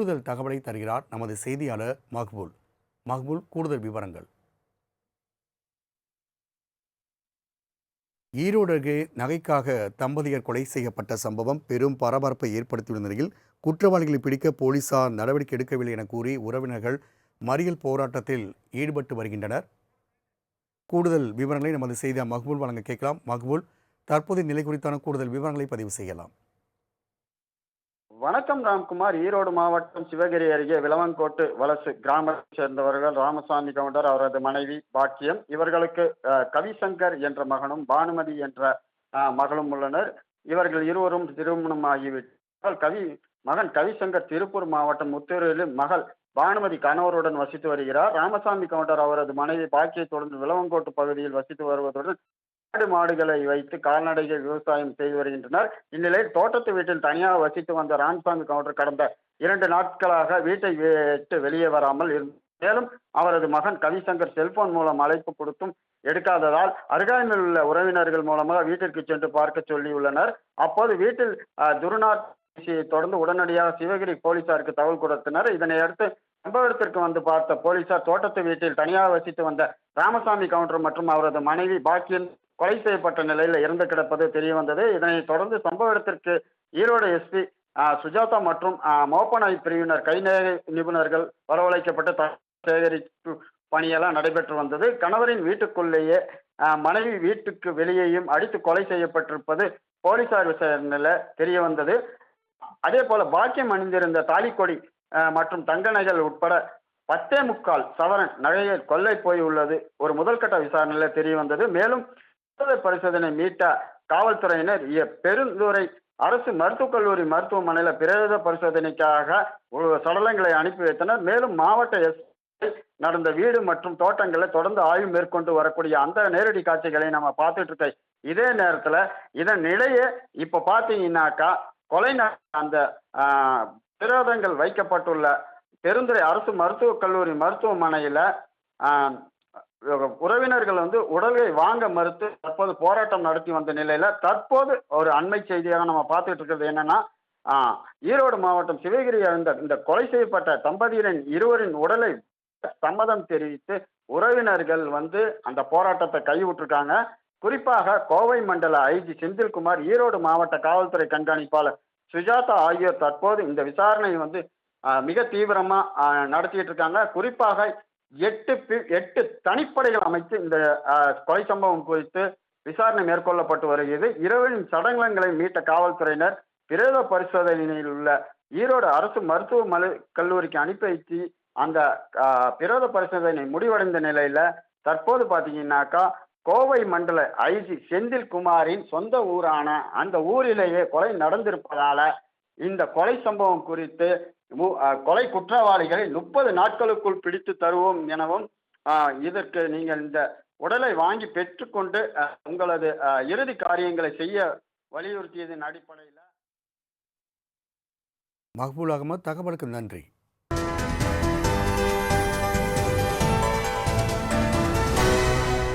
கூடுதல் தகவலை தருகிறார் நமது செய்தியாளர் மக்பூல் மக்பூல் கூடுதல் விவரங்கள். ஈரோடு அருகே நகைக்காக தம்பதியர் கொலை செய்யப்பட்ட சம்பவம் பெரும் பரபரப்பை ஏற்படுத்தியுள்ள நிலையில் குற்றவாளிகளை பிடிக்க போலீசார் நடவடிக்கை எடுக்கவில்லை என கூறி உறவினர்கள் மறியல் போராட்டத்தில் ஈடுபட்டு வருகின்றனர். கூடுதல் விவரங்களை நமது செய்தியாளர் மக்பூல் வழங்க கேட்கலாம். மக்பூல் தற்போதைய நிலை குறித்தான கூடுதல் விவரங்களை பதிவு செய்யலாம். வணக்கம் ராம்குமார். ஈரோடு மாவட்டம் சிவகிரி அருகே விளவங்கோட்டு வலசு கிராமத்தைச் சேர்ந்தவர்கள் ராமசாமி கவுண்டர் அவரது மனைவி பாக்கியம். இவர்களுக்கு கவிசங்கர் என்ற மகனும் பானுமதி என்ற மகளும் உள்ளனர். இவர்கள் இருவரும் திருமணமாகிவிட்டால் கவி மகன் கவிசங்கர் திருப்பூர் மாவட்டம் முத்தூரிலும் மகள் பானுமதி கணவருடன் வசித்து வருகிறார். ராமசாமி கவுண்டர் அவரது மனைவி பாக்கியை தொடர்ந்து விளவங்கோட்டு பகுதியில் வசித்து வருவதுடன் ஆடு மாடுகளை வைத்து கால்நடைகள் விவசாயம் செய்து வருகின்றனர். இந்நிலையில் தோட்டத்து வீட்டில் தனியாக வசித்து வந்த ராமசாமி கவுண்டர் கடந்த இரண்டு நாட்களாக வீட்டை விட்டு வெளியே வராமல் இருந்த மேலும் அவரது மகன் கவிசங்கர் செல்போன் மூலம் அழைப்பு கொடுத்தும் எடுக்காததால் அருகாமையில் உள்ள உறவினர்கள் மூலமாக வீட்டிற்கு சென்று பார்க்க சொல்லியுள்ளனர். அப்போது வீட்டில் அஹ், தொடர்ந்து உடனடியாக சிவகிரி போலீசாருக்கு தகவல் கொடுத்தனர். இதனை அடுத்து சம்பவ இடத்திற்கு வந்து பார்த்த போலீசார் தோட்டத்து வீட்டில் தனியாக வசித்து வந்த ராமசாமி கவுண்டர் மற்றும் அவரது மனைவி பாக்கியன் கொலை செய்யப்பட்ட நிலையில் இறந்து கிடப்பது தெரிய வந்தது. இதனைத் தொடர்ந்து சம்பவ இடத்திற்கு ஈரோடு எஸ்பி சுஜாதா மற்றும் ஆஹ், மோப்பநாய் பிரிவினர் கைநேக நிபுணர்கள் வரவழைக்கப்பட்டு த சேகரிப்பு பணியெல்லாம் நடைபெற்று வந்தது. கணவரின் வீட்டுக்குள்ளேயே மனைவி வீட்டுக்கு வெளியேயும் அடித்து கொலை செய்யப்பட்டிருப்பது போலீசார் விசாரணையில் தெரிய வந்தது. அதே போல பாக்கியம் அணிந்திருந்த தாலிக்கொடி மற்றும் தங்க நகைகள் உட்பட பத்தே முக்கால் சவரன் நகைகள் கொள்ளை போய் உள்ளது. ஒரு முதல்கட்ட விசாரணையில் தெரிய வந்தது. மேலும் பரிசோதனை மீட்ட காவல்துறையினர் இ- பெருந்துறை அரசு மருத்துவக் கல்லூரி மருத்துவமனையில் பிரேத பரிசோதனைக்காக சடலங்களை அனுப்பி வைத்தனர். மேலும் மாவட்ட எஸ் நடந்த வீடு மற்றும் தோட்டங்களை தொடர்ந்து ஆய்வு மேற்கொண்டு வரக்கூடிய அந்த நேரடி காட்சிகளை நம்ம பார்த்துட்டு இருக்க இதே நேரத்தில் இதன் நிலையே இப்போ பார்த்தீங்கன்னாக்கா கொலை அந்த விரோதங்கள் வைக்கப்பட்டுள்ள பெருந்துறை அரசு மருத்துவக் கல்லூரி மருத்துவமனையில் உறவினர்கள் வந்து உடலை வாங்க மறுத்து தற்போது போராட்டம் நடத்தி வந்த நிலையில தற்போது ஒரு அண்மை செய்தியாக நம்ம பார்த்துட்டு இருக்கிறது என்னன்னா ஈரோடு மாவட்டம் சிவகிரி இந்த இந்த கொலை செய்யப்பட்ட தம்பதியரின் இருவரின் உடலை சம்மதம் தெரிவித்து உறவினர்கள் வந்து அந்த போராட்டத்தை கைவிட்டிருக்காங்க. குறிப்பாக கோவை மண்டல ஐஜி செந்தில்குமார் ஈரோடு மாவட்ட காவல்துறை கண்காணிப்பாளர் சுஜாதா ஆகியோர் தற்போது இந்த விசாரணை வந்து மிக தீவிரமா நடத்திட்டு இருக்காங்க. குறிப்பாக எட்டு பி- எட்டு தனிப்படைகள் அமைத்து இந்த கொலை சம்பவம் குறித்து விசாரணை மேற்கொள்ளப்பட்டு வருகிறது. இரவின் சடலங்களை மீட்ட காவல்துறையினர் பிரேத பரிசோதனையில் உள்ள ஈரோடு அரசு மருத்துவமனை கல்லூரிக்கு அனுப்பி வைத்து அந்த பிரேத பரிசோதனை முடிவடைந்த நிலையில தற்போது பார்த்தீங்கன்னாக்கா கோவை மண்டல ஐஜி செந்தில் குமாரின் சொந்த ஊரான அந்த ஊரிலேயே கொலை நடந்திருப்பதால இந்த கொலை சம்பவம் குறித்து மு- கொலை குற்றவாளிகளை முப்பது நாட்களுக்குள் பிடித்து தருவோம் எனவும் இதற்கு நீங்கள் இந்த உடலை வாங்கி பெற்றுக்கொண்டு உங்களது இறுதி காரியங்களை செய்ய வலியுறுத்தியதன் அடிப்படையில் மக்பூல் அகமது தகவலுக்கு நன்றி.